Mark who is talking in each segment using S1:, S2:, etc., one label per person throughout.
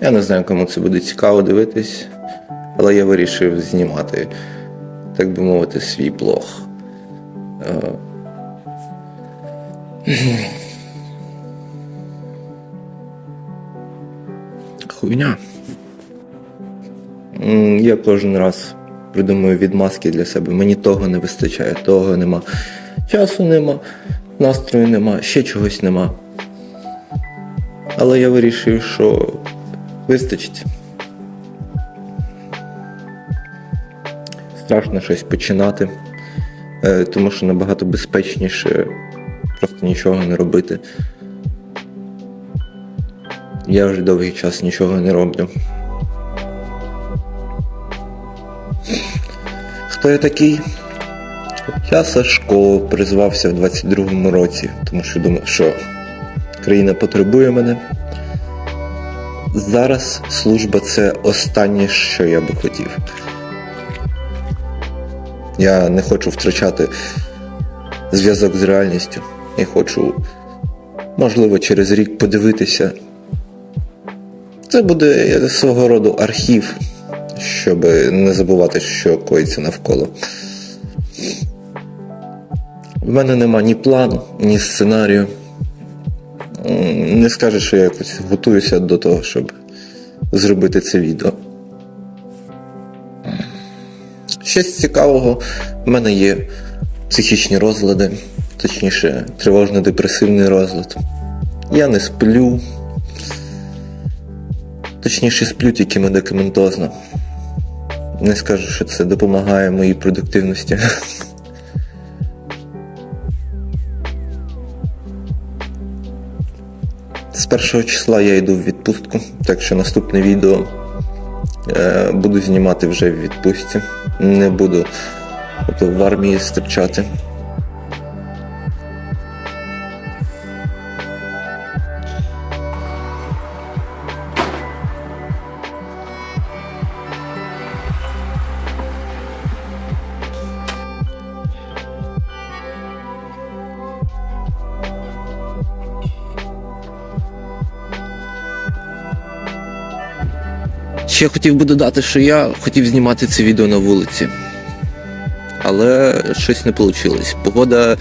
S1: Я не знаю, кому це буде цікаво дивитись, але я вирішив знімати, так би мовити, свій блог. Е, Хуйня. Я кожен раз придумую відмазки для себе. Мені того не вистачає, того нема. Часу нема, настрою нема, ще чогось нема. Але я вирішив, що вистачить. Страшно щось починати, е, тому що набагато безпечніше просто нічого не робити. Я вже довгий час нічого не роблю. Хто я такий? Я Сашко призвався в 22-му році, тому що думав, що країна потребує мене. Зараз служба це останнє, що я би хотів. Я не хочу втрачати зв'язок з реальністю. Я хочу, можливо, через рік подивитися. Це буде свого роду архів, щоб не забувати, що коїться навколо. В мене нема ні плану, ні сценарію. Не скажу, що я якось готуюся до того, щоб зробити це відео. Щось цікавого, в мене є психічні розлади, точніше, тривожно-депресивний розлад. Я не сплю. Точніше, сплю тільки медикаментозно. Не скажу, що це допомагає моїй продуктивності. З першого числа я йду в відпустку, так що наступне відео е, буду знімати вже в відпустці. Не буду тобто, в армії стерчати. Ще хотів би додати, що я хотів знімати це відео на вулиці. Але щось не вийшло. Погода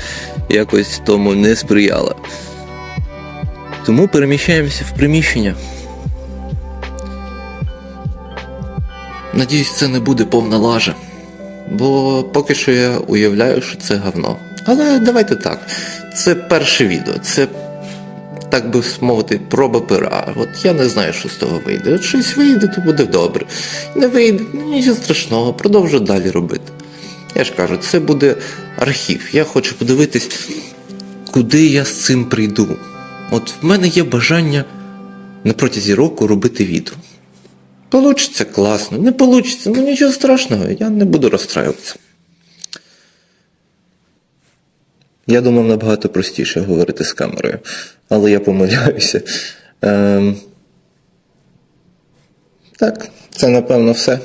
S1: якось тому не сприяла. Тому переміщаємося в приміщення. Надіюсь, це не буде повна лажа. Бо поки що я уявляю, що це говно. Але давайте так. Це перше відео, це так би мовити, проба пера. От я не знаю, що з того вийде. От щось вийде, то буде добре. Не вийде, ну нічого страшного, продовжу далі робити. Я ж кажу, це буде архів. Я хочу подивитись, куди я з цим прийду. От в мене є бажання на протязі року робити відео. Получиться класно, не получиться, ну нічого страшного, я не буду розстраюватися. Я думав набагато простіше говорити з камерою, але я помиляюся. Ем... Так, це напевно все.